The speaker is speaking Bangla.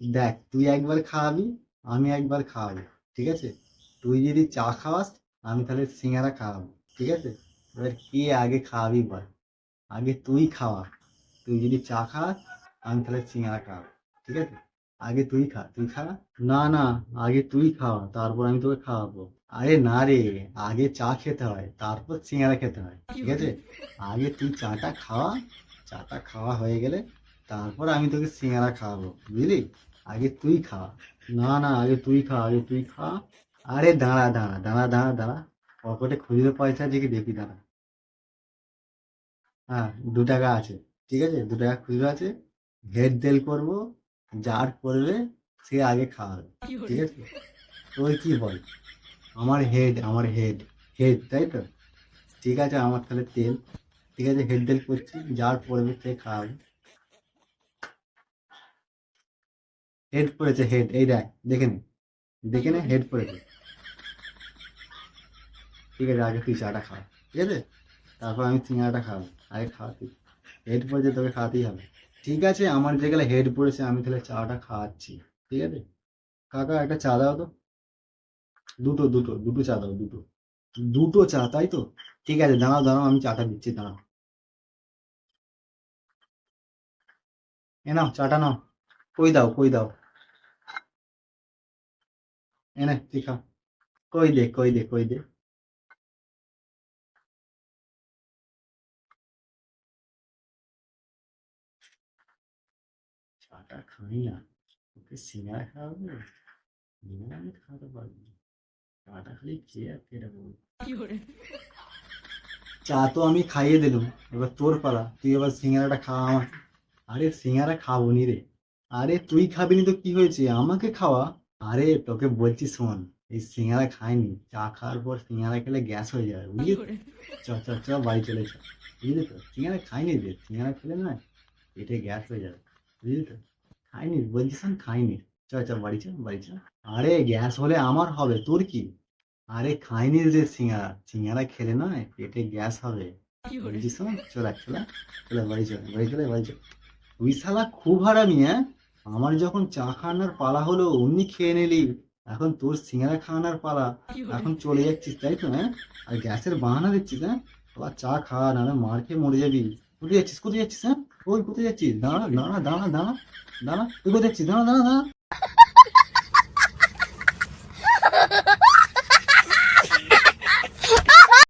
দেখ, তুই একবার খাওয়াবি, আমি একবার খাওয়াবো, ঠিক আছে? তুই যদি চা খাওয়াস, আমি তাহলে সিঙ্গারা খাওয়াবো, ঠিক আছে? এবার কে আগে খাওয়াবি বল? আগে তুই খাওয়া। তুই যদি চা খাওয়াস, আমি তাহলে সিঙ্গারা খাওয়াবো, ঠিক আছে? আগে তুই খা তুই খা না না, আগে তুই খাওয়া, তারপর আমি তোকে খাওয়াবো। আরে না রে, আগে চা খেতে হয়, তারপর সিঙ্গারা খেতে হয়, ঠিক আছে? আগে তুই চাটা খাওয়া চাটা খাওয়া হয়ে গেলে তারপর আমি তোকে সিঙ্গারা খাওয়াবো বুঝলি? আগে তুই খা। না না আগে তুই খা আগে তুই খা। আরে দাঁড়া দাঁড়া দাঁড়া দাঁড়া দাঁড়া। পকেটে খুচরো পয়সা কি দেখি দাঁড়া। হ্যাঁ দু টাকা আছে ঠিক আছে? দু টাকা খুচরো আছে। হেড তেল করব যার করবে সে আগে খাওয়াবে ঠিক আছে? তুই কি বল আমার হেড আমার হেড হেড তাই তো? ঠিক আছে আমার তাহলে তেল। ঠিক আছে হেড তেল করছি যার পড়বে সে খাওয়াবে। হেড পড়েছে হেড এই দেখ, দেখে নে দেখে নে হেড পড়েছে। ঠিক আছে, আগে তুই চাটা খা, ঠিক আছে? তারপর আমি সিঙ্গারাটা খাব, আগে খাওয়া তুই হেড পড়েছে, তোকে খাওয়াতেই হবে। ঠিক আছে, আমার যেগুলো হেড পড়েছে, আমি তাহলে চাটা খাওয়াচ্ছি ঠিক আছে? কাকা, একটা চা দাও তো। দুটো দুটো দুটো চা দাও, দুটো। দুটো চা, তাই তো? ঠিক আছে, দাঁড়াও দাঁড়াও, আমি চাটা দিচ্ছি, দাঁড়াও। এ নাও, চাটা নাও। কই দাও কই দাও? এনে তুই খা কই দে কই দে কই দে। চাটা খাই না? ওকে সিঙ্গারা খাওয়াবো? সিঙ্গারা আমি খাওয়াতে পারব। চাটা খালি খেয়ে আর চা তো আমি খাইয়ে দিলাম। এবার তোর পালা। তুই এবার সিঙ্গারাটা খাওয়া আমার আরে সিঙ্গারা খাব নি রে। আরে তুই খাবি নি তো কি হয়েছে? আমাকে খাওয়া। আরে তোকে বলছি শোন এই সিঙ্গারা খাইনি চা খাওয়ার পর সিঙ্গারা খেলে গ্যাস হয়ে যাবে বুঝলি? চ চ চ বাড়ি চলে চ বুঝলি তো? সিঙ্গারা খাইনি রে সিঙ্গারা খেলে না পেটে গ্যাস হয়ে যাবে বুঝলি তো? খাইনি বলছি শোন খাইনি। চ চ বাড়ি চ বাড়ি চ আরে গ্যাস হলে আমার হবে তোর কি? আরে খাইনি রে সিঙ্গারা সিঙ্গারা খেলে না পেটে গ্যাস হবে। বলছি শোন চলা চলে চলে বাড়ি চলে বাড়ি চলে বাড়ি চল। তুই শালা খুব হারামি হ্যাঁ? আমার যখন চা খাওয়ানোর পালা হলো, অমনি খেয়ে নিলি। এখন তোর সিঙ্গারা খাওয়ানোর পালা। এখন চলে যাচ্ছিস, তাই তো হ্যাঁ? আর গ্যাসের বাহানা দিচ্ছিস হ্যাঁ? আবার চা খাওয়া না মার খেয়ে মরে যাবি। কোথায় যাচ্ছিস কোথায় যাচ্ছিস হ্যাঁ? ওই কোথায় যাচ্ছিস? দাঁড়া দাঁড়া দাঁড়া দাঁড়া। দাঁড়া, তুই কোথায় যাচ্ছিস? দাঁড়া দাঁড়া দাঁড়া।